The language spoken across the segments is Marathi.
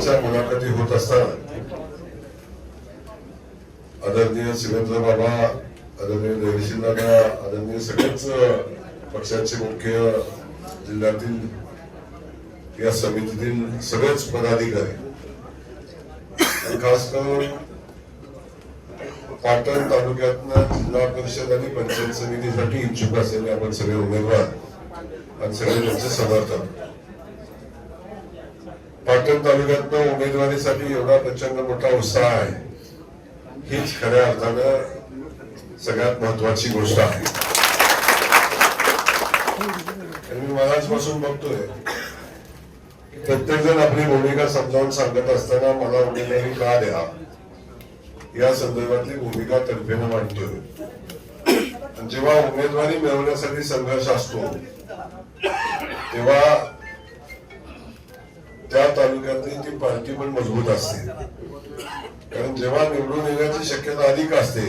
च्या मुलाखती होत असताना आदरणीय शिवेंद्र बाबा आदरणीय देवेशील दादा आदरणीय सगळ्याच पक्षाचे मुख्य जिल्ह्यातील या समितीतील सगळेच पदाधिकारी खास करून पाटण तालुक्यातनं जिल्हा परिषद आणि पंचायत समितीसाठी इच्छुक असलेले आपण सगळे उमेदवार आणि सगळे त्यांचे समर्थक पाटण तालुक्यातनं उमेदवारीसाठी एवढा प्रचंड मोठा उत्साह आहे. हीच खऱ्या अर्थानं सगळ्यात महत्वाची गोष्ट आहे. आणि मी मलाचपासून बघतोय प्रत्येक जण आपली भूमिका समजावून सांगत असताना मला उमेदवारी का द्या? या संदर्भातली भूमिका तर्फेनं मांडतोय. जेव्हा उमेदवारी मिळवण्यासाठी संघर्ष असतो तेव्हा त्या तालुक्यातली ती पार्टी पण मजबूत असते. कारण जेव्हा निवडून येण्याची शक्यता अधिक असते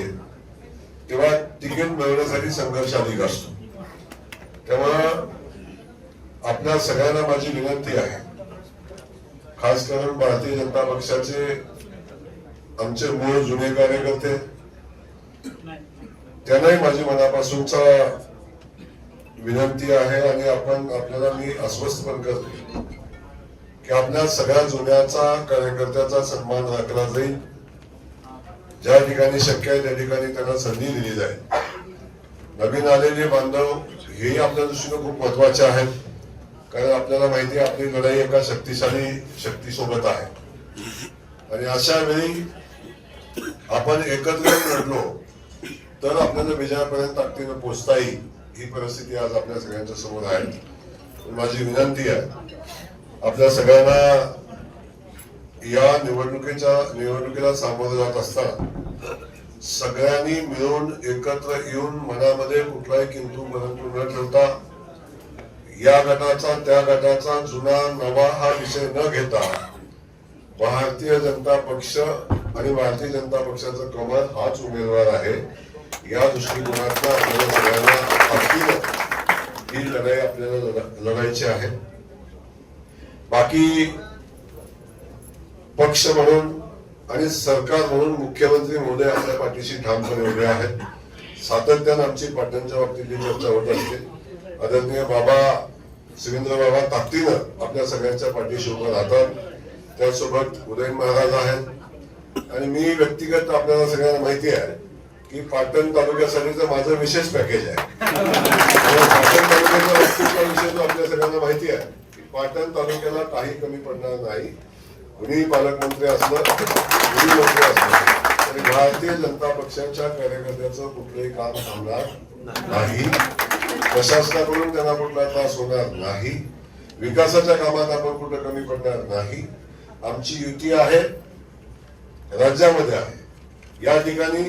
तेव्हा तिकीट मिळवण्यासाठी संघर्ष अधिक असतो. त्यामुळं आपल्या सगळ्यांना माझी विनंती आहे. खास करून भारतीय जनता पक्षाचे आमचे मूळ जुने कार्यकर्ते त्यांनाही माझी मनापासूनचा विनंती आहे आणि आपण आपल्याला मी अस्वस्थ पण करतो. की आपल्या सगळ्या जुन्याचा कार्यकर्त्याचा सन्मान राखला जाईल. ज्या ठिकाणी शक्य आहे त्या ठिकाणी त्यांना संधी दिली जाईल. नवीन आलेले बांधव हेही आपल्या दृष्टीने खूप महत्त्वाचे आहेत. कारण आपल्याला माहिती आहे आपली लढाई एका शक्तिशाली शक्तीसोबत आहे. आणि अशा वेळी आपण एकत्र लढलो तर आपल्याला विजयापर्यंत ताकदीनं पोचता येईल. ही परिस्थिती आज आपल्या सगळ्यांच्या समोर आहे. माझी विनंती आहे आपल्या सगळ्यांना या निवडणुकीच्या निवडणुकीला सामोरं जात असताना सगळ्यांनी मिळून एकत्र येऊन मनामध्ये कुठलाही किंतू परंतु न ठेवता या गटाचा त्या गटाचा जुना नवा हा विषय न घेता भारतीय जनता पक्ष आणि भारतीय जनता पक्षाचा कमल हाच उमेदवार आहे. या दृष्टिकोनातून आपल्याला सगळ्यांना ही लढाई आपल्याला लढायची आहे. बाकी पक्ष म्हणून आणि सरकार म्हणून मुख्यमंत्री महोदय आपल्या पाठीशी ठामपणे उभे आहेत. सातत्यानं आमची पाटणच्या बाबतीतली चर्चा होत असते. आदरणीय बाबा शिवेंद्र बाबा ताकदीनं आपल्या सगळ्यांच्या पाठीशी उभं राहतात. त्यासोबत उदयन महाराज आहेत. आणि मी व्यक्तिगत आपल्याला सगळ्यांना माहिती आहे की पाटण तालुक्यासाठीचं माझं विशेष पॅकेज आहे आणि पाटण तालुक्याचा व्यक्तित्व विषय तो आपल्या सगळ्यांना माहिती आहे की पाटण तालुक्याला काही कमी पडणार नाही. कुणीही पालकमंत्री असलं कुणी मंत्री असलं तरी भारतीय जनता पक्षाच्या कार्यकर्त्याचं कुठलंही काम थांबणार नाही. प्रशासनाकडून त्यांना कुठला त्रास होणार नाही. विकासाच्या कामात आपण कुठं कमी पडणार नाही. आमची युती आहे राज्यामध्ये आहे. या ठिकाणी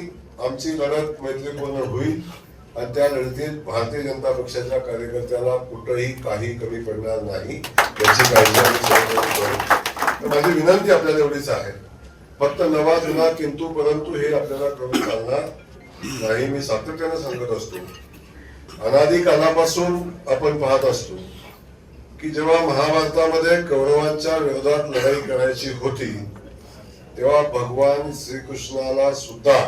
आमची लढत मैत्रीपूर्ण होईल. आणि त्या लढतीत भारतीय जनता पक्षाच्या कार्यकर्त्याला कुठंही काही कमी पडणार नाही याची काळजी आम्ही माझी विनंती आपल्याला एवढीच आहे. फक्त नवा जुना किंतु परंतु हे आपल्याला करून चालणार नाही. मी सातत्यानं सांगत असतो अनादी कालापासून आपण पाहत असतो की जेव्हा महाभारतामध्ये कौरवांच्या विरोधात लढाई करायची होती तेव्हा भगवान श्रीकृष्णाला सुद्धा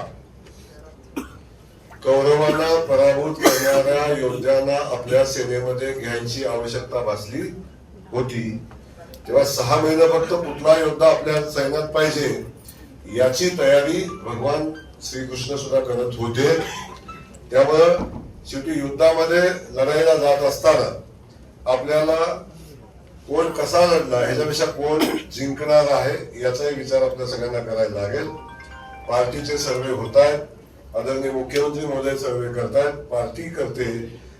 कौरवांना पराभूत करणाऱ्या योद्ध्यांना आपल्या सेनेमध्ये घ्यायची आवश्यकता भासली होती. तेव्हा सहा महिने फक्त कुठला योद्धा आपल्या सैन्यात पाहिजे याची तयारी भगवान श्रीकृष्ण सुद्धा करत होते. त्यामुळं शेवटी युद्धामध्ये लढाईला जात असताना आपल्याला कोण कसा लढला ह्याच्यापेक्षा कोण जिंकणार आहे याचाही विचार आपल्या सगळ्यांना करायला लागेल. पार्टीचे सर्वे होत आहेत. आदरणीय मुख्यमंत्री महोदय सर्वे करतायत. पार्टी करते.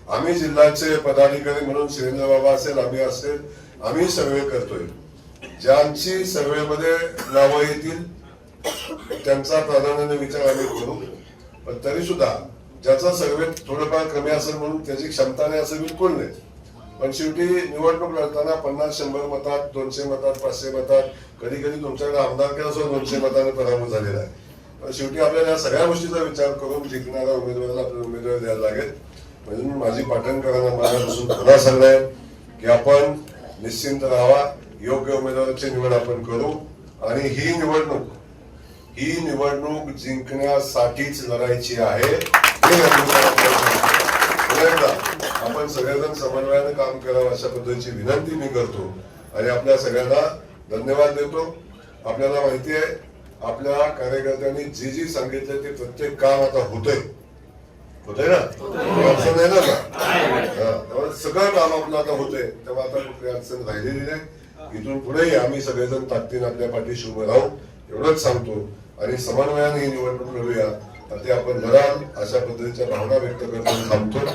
आम्ही जिल्ह्याचे पदाधिकारी म्हणून शिवेंद्र बाबा असेल आम्ही असेल आम्ही सर्वे करतोय. ज्यांची सर्वेमध्ये नावं येतील त्यांचा प्राधान्याने विचार आम्ही करू. पण तरी सुद्धा ज्याचा सर्वे थोडंफार कमी असेल म्हणून त्याची क्षमता नाही असं बिलकुल नाही. पण शेवटी निवडणूक लढताना पन्नास शंभर मतात दोनशे मतात पाचशे मतात कधी कधी तुमच्याकडे आमदार केला सुद्धा दोनशे मताने पराभव झालेला आहे. शेवटी आपल्याला या सगळ्या गोष्टीचा विचार करून जिंकणाऱ्या उमेदवाराला आपल्याला उमेदवार द्यायला लागेल. म्हणून माझी पाटणकरांना माझ्यापासून पुन्हा सांगणं आहे की आपण निश्चिंत राहावा योग्य उमेदवाराची निवड आपण करू आणि ही निवडणूक ही निवडणूक जिंकण्यासाठीच लढायची आहे. आपण सगळेजण समन्वयाने काम करावं अशा पद्धतीची विनंती मी करतो. आणि आपल्या सगळ्यांना धन्यवाद देतो. आपल्याला माहिती आहे आपल्या कार्यकर्त्यांनी जी जी सांगितलं ते प्रत्येक काम आता होतंय. होतंय ना? अडचण नाही ना? हा, सगळं काम आपलं आता होतंय. तेव्हा आता कुठली अडचण राहिलेली नाही. इथून पुढेही आम्ही सगळेजण ताकदीने आपल्या पाठीशी उभे राहू एवढंच सांगतो. आणि समन्वयाने ही निवडणूक लढूया. ते आपण लढाल अशा पद्धतीच्या भावना व्यक्त करतो थांबतो.